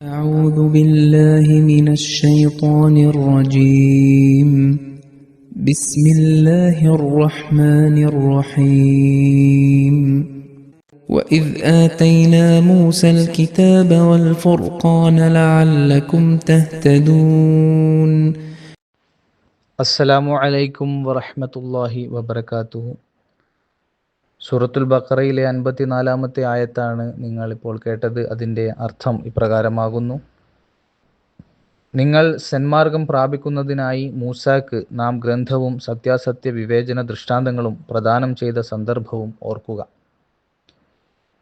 أعوذ بالله من الشيطان الرجيم. بسم الله الرحمن الرحيم. وإذ آتينا موسى الكتاب والفرقان لعلكم تهتدون. السلام عليكم ورحمة الله وبركاته. സൂറത്തുൽ ബക്കറയിലെ അൻപത്തിനാലാമത്തെ ആയത്താണ് നിങ്ങൾ ഇപ്പോൾ കേട്ടത്. അതിന്റെ അർത്ഥം ഇപ്രകാരമാകുന്നു. നിങ്ങൾ സന്മാർഗം പ്രാപിക്കുന്നതിനായി മൂസാക്ക് നാം ഗ്രന്ഥവും സത്യാസത്യ വിവേചന ദൃഷ്ടാന്തങ്ങളും പ്രദാനം ചെയ്ത സന്ദർഭവും ഓർക്കുക.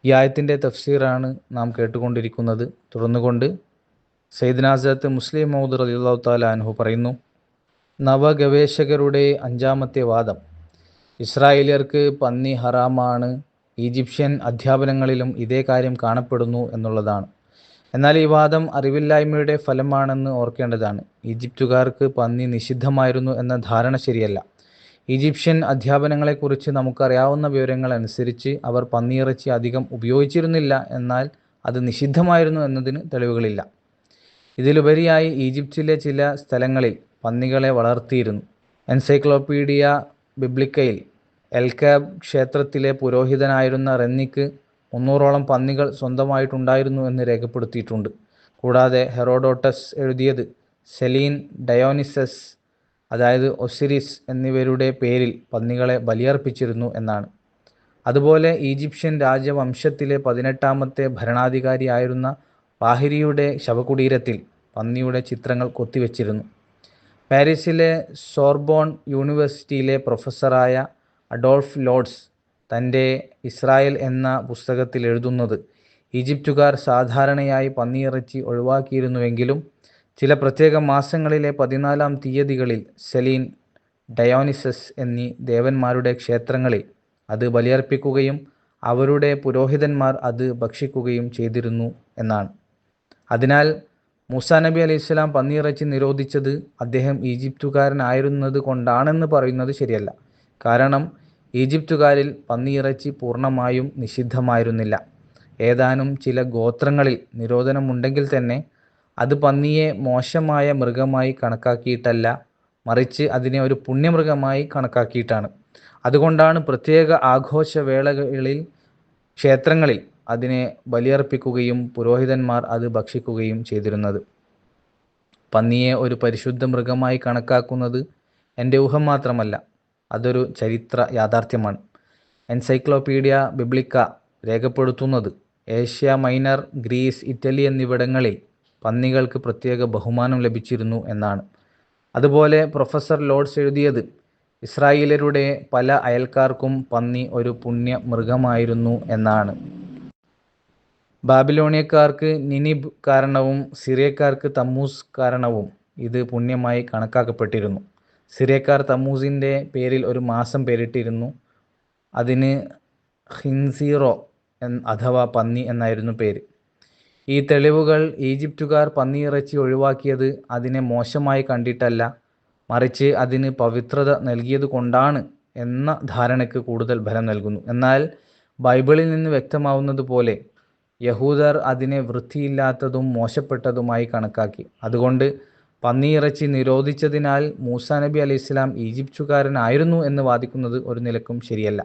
ഈ ആയത്തിന്റെ തഫ്സീറാണ് നാം കേട്ടുകൊണ്ടിരിക്കുന്നത്. തുടർന്നുകൊണ്ട് സയ്യിദ്നാസത്ത് മുസ്ലിം മൗദ് റലിള്ളാഹു താല അൻഹു പറയുന്നു നവഗവേഷകരുടെ അഞ്ചാമത്തെ വാദം. ഇസ്രായേലിയർക്ക് പന്നി ഹറാമാണ്. ഈജിപ്ഷ്യൻ അധ്യാപനങ്ങളിലും ഇതേ കാര്യം കാണപ്പെടുന്നു എന്നുള്ളതാണ്. എന്നാൽ ഈ വാദം അറിവില്ലായ്മയുടെ ഫലമാണെന്ന് ഓർക്കേണ്ടതാണ്. ഈജിപ്തുകാർക്ക് പന്നി നിഷിദ്ധമായിരുന്നു എന്ന ധാരണ ശരിയല്ല. ഈജിപ്ഷ്യൻ അധ്യാപനങ്ങളെക്കുറിച്ച് നമുക്കറിയാവുന്ന വിവരങ്ങൾ അനുസരിച്ച് അവർ പന്നിയിറച്ചി അധികം ഉപയോഗിച്ചിരുന്നില്ല എന്നാൽ അത് നിഷിദ്ധമായിരുന്നു എന്നതിന് തെളിവുകളില്ല. ഇതിലുപരിയായി ഈജിപ്തിലെ ചില സ്ഥലങ്ങളിൽ പന്നികളെ വളർത്തിയിരുന്നു. എൻസൈക്ലോപീഡിയ ബിബ്ലിക്കയിൽ എൽകാബ് ക്ഷേത്രത്തിലെ പുരോഹിതനായിരുന്ന റെന്നിക്ക് മുന്നൂറോളം പന്നികൾ സ്വന്തമായിട്ടുണ്ടായിരുന്നു എന്ന് രേഖപ്പെടുത്തിയിട്ടുണ്ട്. കൂടാതെ ഹെറോഡോട്ടസ് എഴുതിയത് സെലീൻ ഡയോനിസസ് അതായത് ഒസിരിസ് എന്നിവരുടെ പേരിൽ പന്നികളെ ബലിയർപ്പിച്ചിരുന്നു എന്നാണ്. അതുപോലെ ഈജിപ്ഷ്യൻ രാജവംശത്തിലെ പതിനെട്ടാമത്തെ ഭരണാധികാരിയായിരുന്ന പാഹിരിയുടെ ശവകുടീരത്തിൽ പന്നിയുടെ ചിത്രങ്ങൾ കൊത്തിവെച്ചിരുന്നു. പാരീസിലെ സോർബോൺ യൂണിവേഴ്സിറ്റിയിലെ പ്രൊഫസറായ അഡോൾഫ് ലോഡ്സ് തന്റെ ഇസ്രായേൽ എന്ന പുസ്തകത്തിൽ എഴുതുന്നത് ഈജിപ്തുകാർ സാധാരണയായി പന്നിയിറച്ചി ഒഴിവാക്കിയിരുന്നുവെങ്കിലും ചില പ്രത്യേക മാസങ്ങളിലെ പതിനാലാം തീയതികളിൽ സെലീൻ ഡയോനിസസ് എന്നീ ദേവന്മാരുടെ ക്ഷേത്രങ്ങളിൽ അത് ബലിയർപ്പിക്കുകയും അവരുടെ പുരോഹിതന്മാർ അത് ഭക്ഷിക്കുകയും ചെയ്തിരുന്നു എന്നാണ്. അതിനാൽ മൂസാ നബി അലൈഹി സ്വലാം പന്നിയിറച്ചി നിരോധിച്ചത് അദ്ദേഹം ഈജിപ്തുകാരനായിരുന്നത് കൊണ്ടാണെന്ന് പറയുന്നത് ശരിയല്ല. കാരണം ഈജിപ്തുകാരിൽ പന്നിയിറച്ചി പൂർണമായും നിഷിദ്ധമായിരുന്നില്ല. ഏതാനും ചില ഗോത്രങ്ങളിൽ നിരോധനമുണ്ടെങ്കിൽ തന്നെ അത് പന്നിയെ മോശമായ മൃഗമായി കണക്കാക്കിയിട്ടല്ല മറിച്ച് അതിനെ ഒരു പുണ്യമൃഗമായി കണക്കാക്കിയിട്ടാണ്. അതുകൊണ്ടാണ് പ്രത്യേക ആഘോഷ വേളകളിൽ ക്ഷേത്രങ്ങളിൽ അതിനെ ബലിയർപ്പിക്കുകയും പുരോഹിതന്മാർ അത് ഭക്ഷിക്കുകയും ചെയ്തിരുന്നത്. പന്നിയെ ഒരു പരിശുദ്ധ മൃഗമായി കണക്കാക്കുന്നത് എന്റെ ഊഹം മാത്രമല്ല അതൊരു ചരിത്ര യാഥാർത്ഥ്യമാണ്. എൻസൈക്ലോപീഡിയ ബിബ്ലിക്ക രേഖപ്പെടുത്തുന്നത് ഏഷ്യ മൈനർ ഗ്രീസ് ഇറ്റലി എന്നിവിടങ്ങളിൽ പന്നികൾക്ക് പ്രത്യേക ബഹുമാനം ലഭിച്ചിരുന്നു എന്നാണ്. അതുപോലെ പ്രൊഫസർ ലോഡ്സ് എഴുതിയത് ഇസ്രായേലരുടെ പല അയൽക്കാർക്കും പന്നി ഒരു പുണ്യ മൃഗമായിരുന്നു എന്നാണ്. ബാബിലോണിയക്കാർക്ക് നിനിബ് കാരണവും സിറിയക്കാർക്ക് തമ്മൂസ് കാരണവും ഇത് പുണ്യമായി കണക്കാക്കപ്പെട്ടിരുന്നു. സിറിയക്കാർ തമ്മൂസിന്റെ പേരിൽ ഒരു മാസം പേരിട്ടിരുന്നു. അതിന് ഹിൻസീറോ അഥവാ പന്നി എന്നായിരുന്നു പേര്. ഈ തെളിവുകൾ ഈജിപ്തുകാർ പന്നിയിറച്ചി ഒഴിവാക്കിയത് അതിനെ മോശമായി കണ്ടിട്ടല്ല മറിച്ച് അതിന് പവിത്രത നൽകിയത് കൊണ്ടാണ് എന്ന ധാരണയ്ക്ക് കൂടുതൽ ഫലം നൽകുന്നു. എന്നാൽ ബൈബിളിൽ നിന്ന് വ്യക്തമാവുന്നത് പോലെ യഹൂദർ അതിനെ വൃത്തിയില്ലാത്തതും മോശപ്പെട്ടതുമായി കണക്കാക്കി. അതുകൊണ്ട് പന്നിയിറച്ചി നിരോധിച്ചതിനാൽ മൂസ നബി അലൈഹി ഇസ്ലാം ഈജിപ്തുകാരനായിരുന്നു എന്ന് വാദിക്കുന്നത് ഒരു നിലക്കും ശരിയല്ല.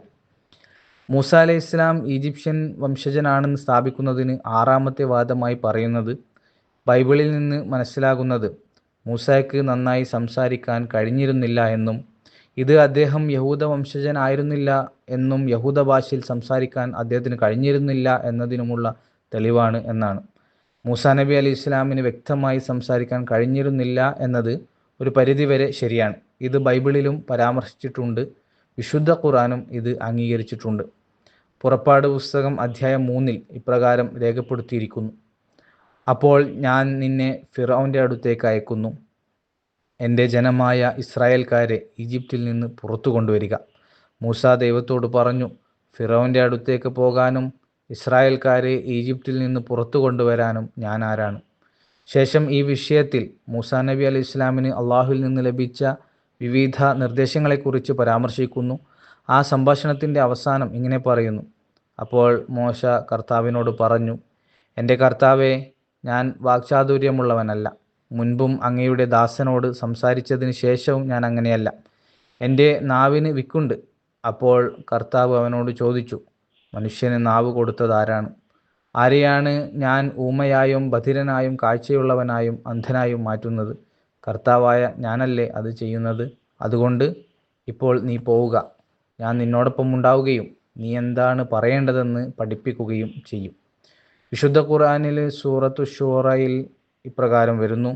മൂസ അലൈഹി ഇസ്ലാം ഈജിപ്ഷ്യൻ വംശജനാണെന്ന് സ്ഥാപിക്കുന്നതിന് ആറാമത്തെ വാദമായി പറയുന്നത് ബൈബിളിൽ നിന്ന് മനസ്സിലാകുന്നത് മൂസയ്ക്ക് നന്നായി സംസാരിക്കാൻ കഴിഞ്ഞിരുന്നില്ല എന്നും ഇത് അദ്ദേഹം യഹൂദ വംശജനായിരുന്നില്ല എന്നും യഹൂദ ഭാഷയിൽ സംസാരിക്കാൻ അദ്ദേഹത്തിന് കഴിഞ്ഞിരുന്നില്ല എന്നതിനുമുള്ള തെളിവാണ് എന്നാണ്. മൂസാ നബി അലി ഇസ്ലാമിന് വ്യക്തമായി സംസാരിക്കാൻ കഴിഞ്ഞിരുന്നില്ല എന്നത് ഒരു പരിധിവരെ ശരിയാണ്. ഇത് ബൈബിളിലും പരാമർശിച്ചിട്ടുണ്ട്. വിശുദ്ധ ഖുറാനും ഇത് അംഗീകരിച്ചിട്ടുണ്ട്. പുറപ്പാട് പുസ്തകം അധ്യായം മൂന്നിൽ ഇപ്രകാരം രേഖപ്പെടുത്തിയിരിക്കുന്നു. അപ്പോൾ ഞാൻ നിന്നെ ഫിറോന്റെ അടുത്തേക്ക് അയക്കുന്നു. എന്റെ ജനമായ ഇസ്രായേൽക്കാരെ ഈജിപ്തിൽ നിന്ന് പുറത്തു കൊണ്ടുവരിക. മൂസ ദൈവത്തോട് പറഞ്ഞു ഫിറോന്റെ അടുത്തേക്ക് പോകാനും ഇസ്രായേൽക്കാരെ ഈജിപ്തിൽ നിന്ന് പുറത്തു കൊണ്ടുവരാനും ഞാൻ ആരാണ്? ശേഷം ഈ വിഷയത്തിൽ മൂസ നബി അലി ഇസ്ലാമിന് അള്ളാഹുവിൽ നിന്ന് ലഭിച്ച വിവിധ നിർദ്ദേശങ്ങളെക്കുറിച്ച് പരാമർശിക്കുന്നു. ആ സംഭാഷണത്തിന്റെ അവസാനം ഇങ്ങനെ പറയുന്നു. അപ്പോൾ മോശ കർത്താവിനോട് പറഞ്ഞു എന്റെ കർത്താവെ ഞാൻ വാക്ചാതുര്യമുള്ളവനല്ല. മുൻപും അങ്ങയുടെ ദാസനോട് സംസാരിച്ചതിന് ശേഷവും ഞാൻ അങ്ങനെയല്ല. എന്റെ നാവിന് വിക്കുണ്ട്. അപ്പോൾ കർത്താവ് അവനോട് ചോദിച്ചു മനുഷ്യന് നാവ് കൊടുത്തത് ആരാണ്? ആരെയാണ് ഞാൻ ഊമയായും ബധിരനായും കാഴ്ചയുള്ളവനായും അന്ധനായും മാറ്റുന്നത്? കർത്താവായ ഞാനല്ലേ അത് ചെയ്യുന്നത്? അതുകൊണ്ട് ഇപ്പോൾ നീ പോവുക. ഞാൻ നിന്നോടൊപ്പം ഉണ്ടാവുകയും നീ എന്താണ് പറയേണ്ടതെന്ന് പഠിപ്പിക്കുകയും ചെയ്യും. വിശുദ്ധ ഖുറാനിൽ സൂറത്തു ഷൂറയിൽ ഇപ്രകാരം വരുന്നു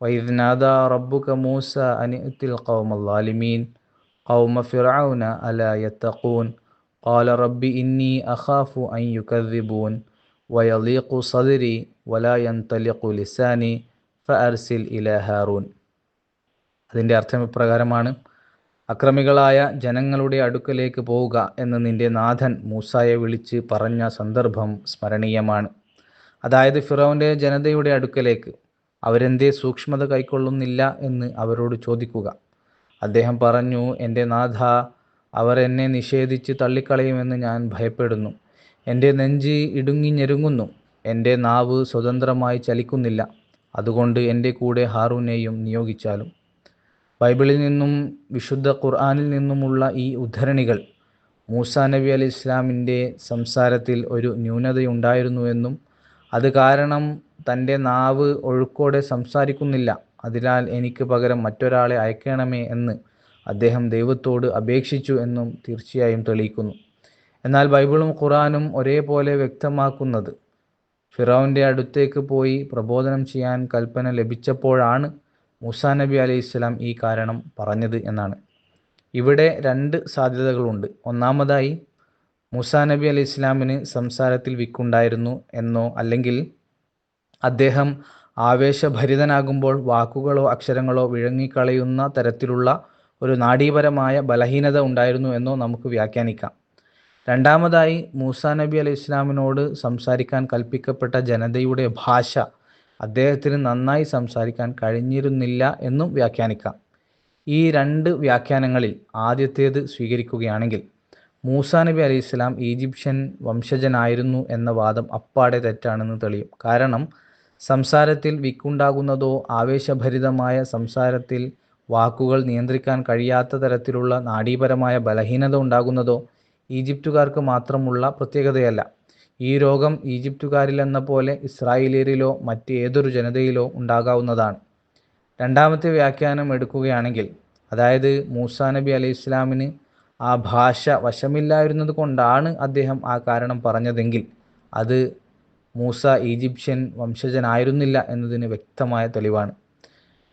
വൈദ്നാദ റബ്ബുക മൂസ അനിത്തിൽ ഖൗമല്ലാലിമീൻ ഖൗമ ഫിറഔന അല യത്തഖൂൻ قال رب إني أخاف أن يكذبون ويضيق صدري ولا ينطلق لساني فأرسل إلى هارون അതിൻ്റെ അർത്ഥം ഇപ്രകാരമാണ് അക്രമികളായ ജനങ്ങളുടെ അടുക്കലേക്ക് പോവുക എന്ന് നിന്റെ നാഥൻ മൂസായെ വിളിച്ച് പറഞ്ഞ സന്ദർഭം സ്മരണീയമാണ് അതായത് ഫിറോവിന്റെ ജനതയുടെ അടുക്കലേക്ക് അവരെന്തേ സൂക്ഷ്മത കൈക്കൊള്ളുന്നില്ല എന്ന് അവരോട് ചോദിക്കുക. അദ്ദേഹം പറഞ്ഞു എന്റെ നാഥ അവർ എന്നെ നിഷേധിച്ച് തള്ളിക്കളയുമെന്ന് ഞാൻ ഭയപ്പെടുന്നു. എന്റെ നെഞ്ച് ഇടുങ്ങി ഞെരുങ്ങുന്നു എന്റെ നാവ് സ്വതന്ത്രമായി ചലിക്കുന്നില്ല. അതുകൊണ്ട് എന്റെ കൂടെ ഹാറൂനെയും നിയോഗിച്ചാലും. ബൈബിളിൽ നിന്നും വിശുദ്ധ ഖുർആാനിൽ നിന്നുമുള്ള ഈ ഉദ്ധരണികൾ മൂസാ നബി അലി ഇസ്ലാമിന്റെ സംസാരത്തിൽ ഒരു ന്യൂനതയുണ്ടായിരുന്നുവെന്നും അത് കാരണം തന്റെ നാവ് ഒഴുക്കോടെ സംസാരിക്കുന്നില്ല. അതിനാൽ എനിക്ക് പകരം മറ്റൊരാളെ അയക്കണമേ എന്ന് അദ്ദേഹം ദൈവത്തോട് അപേക്ഷിച്ചു എന്നും തീർച്ചയായും തെളിയിക്കുന്നു. എന്നാൽ ബൈബിളും ഖുറാനും ഒരേപോലെ വ്യക്തമാക്കുന്നത് ഫിറോവിന്റെ അടുത്തേക്ക് പോയി പ്രബോധനം ചെയ്യാൻ കൽപ്പന ലഭിച്ചപ്പോഴാണ് മൂസാ നബി അലൈഹി ഇസ്ലാം ഈ കാരണം പറഞ്ഞത് എന്നാണ്. ഇവിടെ രണ്ട് സാധ്യതകളുണ്ട്. ഒന്നാമതായി മൂസാ നബി അലി ഇസ്ലാമിന് സംസാരത്തിൽ വിക്കുണ്ടായിരുന്നു എന്നോ അല്ലെങ്കിൽ അദ്ദേഹം ആവേശഭരിതനാകുമ്പോൾ വാക്കുകളോ അക്ഷരങ്ങളോ വിഴുങ്ങിക്കളയുന്ന തരത്തിലുള്ള ഒരു നാഡീപരമായ ബലഹീനത ഉണ്ടായിരുന്നു എന്നോ നമുക്ക് വ്യാഖ്യാനിക്കാം. രണ്ടാമതായി മൂസാ നബി അലി ഇസ്ലാമിനോട് സംസാരിക്കാൻ കൽപ്പിക്കപ്പെട്ട ജനതയുടെ ഭാഷ അദ്ദേഹത്തിന് നന്നായി സംസാരിക്കാൻ കഴിഞ്ഞിരുന്നില്ല എന്നും വ്യാഖ്യാനിക്കാം. ഈ രണ്ട് വ്യാഖ്യാനങ്ങളിൽ ആദ്യത്തേത് സ്വീകരിക്കുകയാണെങ്കിൽ മൂസാ നബി അലൈഹി ഇസ്ലാം ഈജിപ്ഷ്യൻ വംശജനായിരുന്നു എന്ന വാദം അപ്പാടെ തെറ്റാണെന്ന് തെളിയും. കാരണം സംസാരത്തിൽ വിക്കുണ്ടാകുന്നതോ ആവേശഭരിതമായ സംസാരത്തിൽ വാക്കുകൾ നിയന്ത്രിക്കാൻ കഴിയാത്ത തരത്തിലുള്ള നാഡീപരമായ ബലഹീനത ഉണ്ടാകുന്നതോ ഈജിപ്തുകാർക്ക് മാത്രമുള്ള പ്രത്യേകതയല്ല. ഈ രോഗം ഈജിപ്തുകാരിലെന്ന പോലെ ഇസ്രായേലിയരിലോ മറ്റ് ഏതൊരു ജനതയിലോ ഉണ്ടാകാവുന്നതാണ്. രണ്ടാമത്തെ വ്യാഖ്യാനം എടുക്കുകയാണെങ്കിൽ അതായത് മൂസാ നബി അലൈഹി ഇസ്ലാമിന് ആ ഭാഷ വശമില്ലായിരുന്നത് കൊണ്ടാണ് അദ്ദേഹം ആ കാരണം പറഞ്ഞതെങ്കിൽ അത് മൂസ ഈജിപ്ഷ്യൻ വംശജനായിരുന്നില്ല എന്നതിന് വ്യക്തമായ തെളിവാണ്.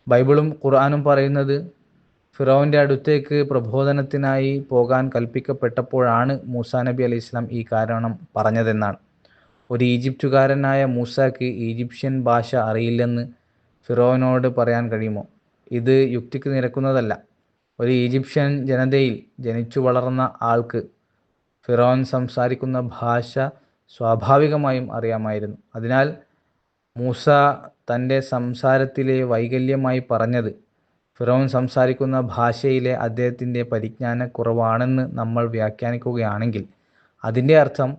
ബൈബിളും ഖുർആാനും പറയുന്നത് ഫിറോവിന്റെ അടുത്തേക്ക് പ്രബോധനത്തിനായി പോകാൻ കൽപ്പിക്കപ്പെട്ടപ്പോഴാണ് മൂസ നബി അലൈഹി ഇസ്ലാം ഈ കാരണം പറഞ്ഞതെന്നാണ്. ഒരു ഈജിപ്തുകാരനായ മൂസയ്ക്ക് ഈജിപ്ഷ്യൻ ഭാഷ അറിയില്ലെന്ന് ഫിറോവിനോട് പറയാൻ കഴിയുമോ? ഇത് യുക്തിക്ക് നിരക്കുന്നതല്ല. ഒരു ഈജിപ്ഷ്യൻ ജനതയിൽ ജനിച്ചു വളർന്ന ആൾക്ക് ഫിറോൻ സംസാരിക്കുന്ന ഭാഷ സ്വാഭാവികമായും അറിയാമായിരുന്നു. അതിനാൽ മൂസ തന്റെ സംസാരത്തിലെ വൈകല്യമായി പറഞ്ഞത് ഫിറോൻ സംസാരിക്കുന്ന ഭാഷയിലെ അദ്ദേഹത്തിന്റെ പരിജ്ഞാനക്കുറവാണെന്ന് നമ്മൾ വ്യാഖ്യാനിക്കുകയാണെങ്കിൽ അതിന്റെ അർത്ഥം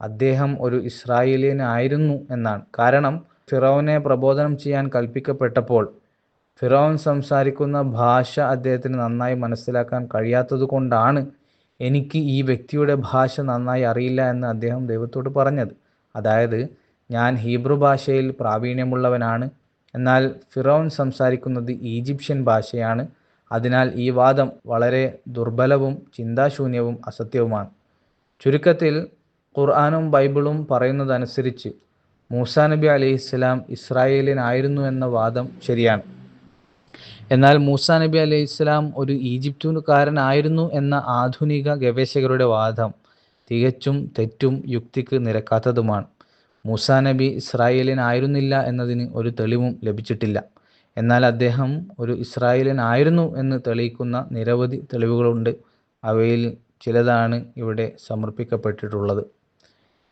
അദ്ദേഹം ഒരു ഇസ്രായേലിയനായിരുന്നു എന്നാണ്. കാരണം ഫിറോനെ പ്രബോധനം ചെയ്യാൻ കൽപ്പിക്കപ്പെട്ടപ്പോൾ ഫിറോൻ സംസാരിക്കുന്ന ഭാഷ അദ്ദേഹത്തിന് നന്നായി മനസ്സിലാക്കാൻ കഴിയാത്തത് കൊണ്ടാണ് എനിക്ക് ഈ വ്യക്തിയുടെ ഭാഷ നന്നായി അറിയില്ല എന്ന് അദ്ദേഹം ദൈവത്തോട് പറഞ്ഞത്. അതായത് ഞാൻ ഹീബ്രു ഭാഷയിൽ പ്രാവീണ്യമുള്ളവനാണ്. എന്നാൽ ഫിറോൻ സംസാരിക്കുന്നത് ഈജിപ്ഷ്യൻ ഭാഷയാണ്. അതിനാൽ ഈ വാദം വളരെ ദുർബലവും ചിന്താശൂന്യവും അസത്യവുമാണ്. ചുരുക്കത്തിൽ ഖുർആാനും ബൈബിളും പറയുന്നതനുസരിച്ച് മൂസാ നബി അലൈഹിസ്സലാം ഇസ്രായേലിനായിരുന്നു എന്ന വാദം ശരിയാണ്. എന്നാൽ മൂസ നബി അലൈഹി ഇസ്ലാം ഒരു ഈജിപ്തുകാരനായിരുന്നു എന്ന ആധുനിക ഗവേഷകരുടെ വാദം തികച്ചും തെറ്റും യുക്തിക്ക് നിരക്കാത്തതുമാണ്. മൂസ നബി ഇസ്രായേലിനായിരുന്നില്ല എന്നതിന് ഒരു തെളിവും ലഭിച്ചിട്ടില്ല. എന്നാൽ അദ്ദേഹം ഒരു ഇസ്രായേലിനായിരുന്നു എന്ന് തെളിയിക്കുന്ന നിരവധി തെളിവുകളുണ്ട്. അവയിൽ ചിലതാണ് ഇവിടെ സമർപ്പിക്കപ്പെട്ടിട്ടുള്ളത്.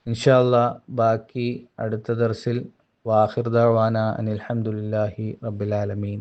ഇൻഷാല്ല ബാക്കി അടുത്ത ദർസിൽ വാഹിർ ദവാന അനിൽഹമുല്ലാഹി റബ്ബിലാലമീൻ